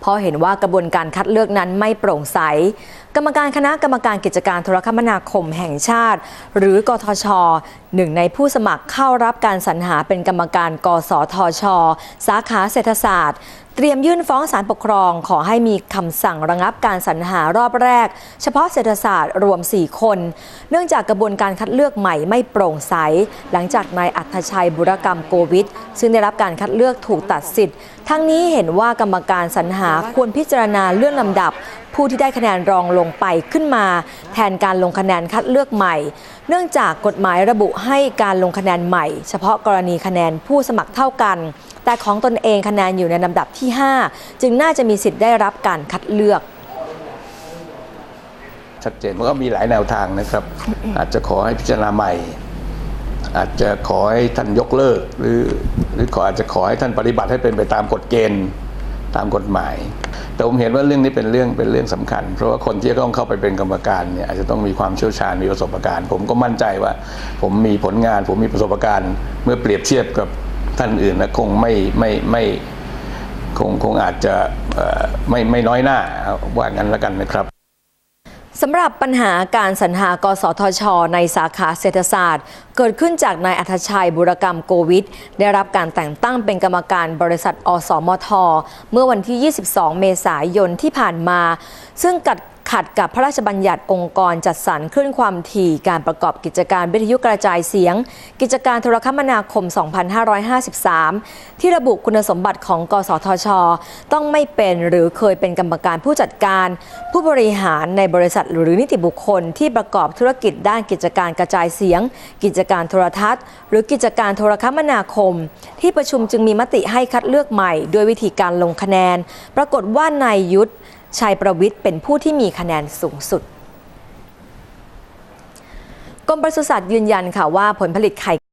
เพราะเห็นว่ากระบวนการคัดเลือกนั้นไม่โปร่งใส กรรมการคณะกรรมการกิจการโทรคมนาคมแห่งชาติ หรือกทชหนึ่งในผู้สมัครเข้ารับการสรรหาเป็นกรรมการ กสทช สาขาเศรษฐศาสตร์ เตรียมยื่นฟ้องศาลปกครอง ขอให้มีคำสั่งระงับการสรรหารอบแรก เฉพาะเศรษฐศาสตร์รวม 4 คน เนื่องจากกระบวนการคัดเลือกใหม่ไม่โปร่งใส หลังจากนายอัธชัยบุรกรรมโกวิทซึ่งได้รับการคัดเลือกถูกตัดสิทธิ์ ทั้งนี้เห็นว่ากรรมการสรรหาควรพิจารณาเลื่อนลำดับ ผู้ที่ได้คะแนนรองลงไปขึ้นมา แทนการลงคะแนนคัดเลือกใหม่ เนื่องจากกฎหมายระบุให้การลงคะแนนใหม่ เฉพาะกรณีคะแนนผู้สมัครเท่ากัน แต่ของตนเองคะแนนอยู่ในลำดับที่ 5 จึงน่าจะมีสิทธิ์ได้รับการคัดเลือกชัดเจนมันก็มีหลายแนวทางนะครับ อาจจะขอให้พิจารณาใหม่ อาจจะขอให้ท่านยกเลิก หรือหรือขออาจจะขอให้ท่านปฏิบัติให้เป็นไปตามกฎเกณฑ์ ตามกฎหมาย แต่ผมเห็นว่าเรื่องนี้เป็นเรื่องเป็นเรื่องสำคัญ เพราะว่าคนที่จะต้องเข้าไปเป็นกรรมการเนี่ยอาจจะต้องมีความเชี่ยวชาญมีประสบการณ์ ผมก็มั่นใจว่า ผมมีผลงาน ผมมีประสบการณ์ เมื่อเปรียบเทียบกับท่านอื่นนะคงไม่ไม่ไม่คงคงอาจจะไม่ไม่น้อยหน้าว่างั้นแล้วกันนะครับ สำหรับปัญหาการสรรหากสทช ในสาขาเศรษฐศาสตร์ เกิดขึ้นจากนายอัธชัยบุรกรรมโกวิทได้รับการแต่งตั้งเป็นกรรมการบริษัท อสมท เมื่อวันที่ 22 เมษายนที่ผ่านมา ซึ่งกัด ขัดกับพระราชบัญญัติองค์กรจัดสรรคลื่นความถี่การประกอบกิจการวิทยุกระจายเสียง กิจการโทรคมนาคม 2553 ที่ระบุคุณสมบัติของ กสทช ต้องไม่เป็นหรือเคยเป็นกรรมการผู้จัดการ ผู้บริหารในบริษัทหรือนิติบุคคลที่ประกอบธุรกิจด้านกิจการกระจายเสียง กิจการโทรทัศน์ หรือกิจการโทรคมนาคม ที่ประชุมจึงมีมติให้คัดเลือกใหม่ ด้วยวิธีการลงคะแนน ปรากฏว่านายยุทธ ชัยประวิทย์เป็นผู้ที่มีคะแนนสูงสุด กรมปศุสัตว์ยืนยันค่ะว่าผลผลิตไข่